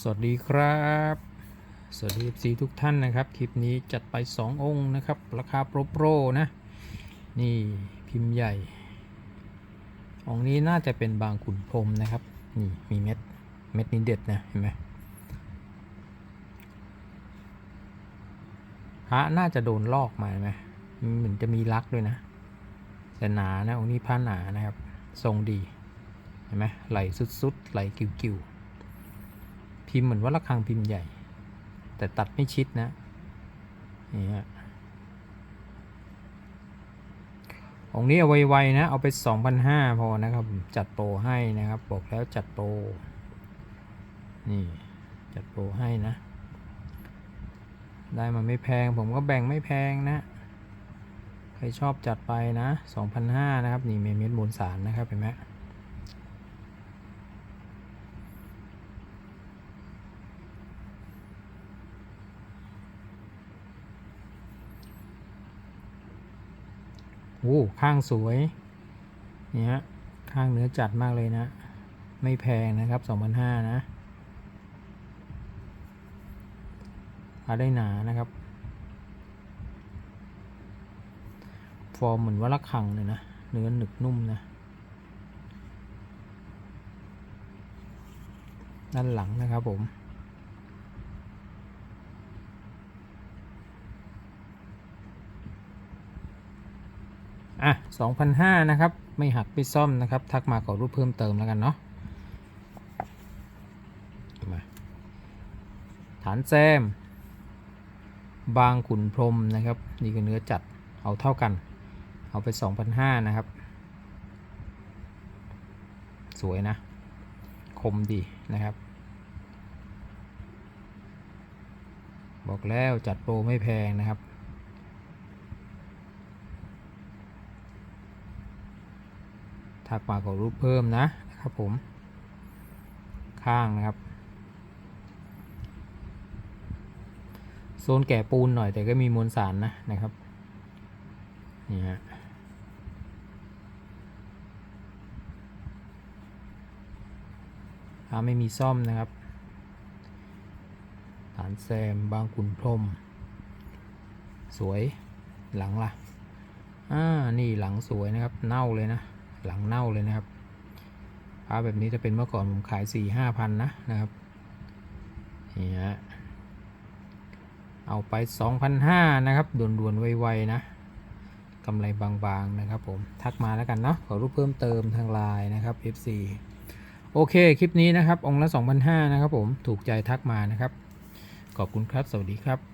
สวัสดีครับ สวัสดีซีทุกท่านนะครับ คลิปนี้จัดไป 2 องค์นะครับ ราคาโปรโปรนะ นี่พิมพ์ใหญ่ องนี้น่าจะเป็นบางขุนพรมนะครับ นี่มีเม็ด เม็ดนี้เด็ดนะ เห็นไหมพระน่าจะโดนลอกมาไหมมันเหมือนจะมีลักด้วยนะ แต่หนานะองค์นี้ผ้าหนานะครับ ทรงดี เห็นไหมไหลสุดๆ ไหลกิ่วๆ พิมพ์เหมือนว่าระฆังพิมพ์ใหญ่ แต่ตัดไม่ชิดนะนี่ฮะองนี้เอาไวๆนะ เอาไป 2,500 พอนะครับ จัดโปรให้นะครับ บอกแล้วจัดโปร นี่ จัดโปรให้นะ ได้มาไม่แพง ผมก็แบ่งไม่แพงนะ ใครชอบจัดไปนะ 2,500 นะครับ นี่เมเม็ดมูลสารนะครับ เห็นไหม โอ้ข้างสวยนี่ฮะข้างเนื้อจัดมากเลยนะ ไม่แพงนะครับ2,500นะหาได้หนานะครับ ฟอร์มเหมือนว่าระคังเลยนะ เนื้อหนึบนุ่มนะ ด้านหลังนะครับผม อะ2,500นะครับ ไม่หักไม่ซ่อมนะครับ ทักมาขอรูปเพิ่มเติมแล้วกันเนาะมาฐานแซม บางขุนพรหมนะครับ นี่ก็เนื้อจัดเอาเท่ากัน เอาไป 2,500นะครับ สวยนะ คมดีนะครับ บอกแล้วจัดโปรไม่แพงนะครับ ทักมาขอรูปเพิ่มนะนะครับผม ข้างนะครับ โซนแก่ปูนหน่อยแต่ก็มีมวลสารนะนะครับนี่ฮะถ้าไม่มีซ่อมนะครับฐานแซมบางขุนพรม สวยหลังล่ะอ่า นี่หลังสวยนะครับ เน่าเลยนะ หลังเน่าเลยนะครับพระแบบนี้ถ้าเป็นเมื่อก่อนผมขายสี่ห้าพันนะนะครับนี่ฮะเอาไป2,500นะครับด่วนๆ ไวๆนะกำไรบางๆนะครับผมทักมาแล้วกันเนาะขอรูปเพิ่มเติมทางไลน์นะครับ FC โอเค คลิปนี้นะครับ องค์ละ2,500นะครับผมถูกใจทักมานะครับ ขอบคุณครับ สวัสดีครับ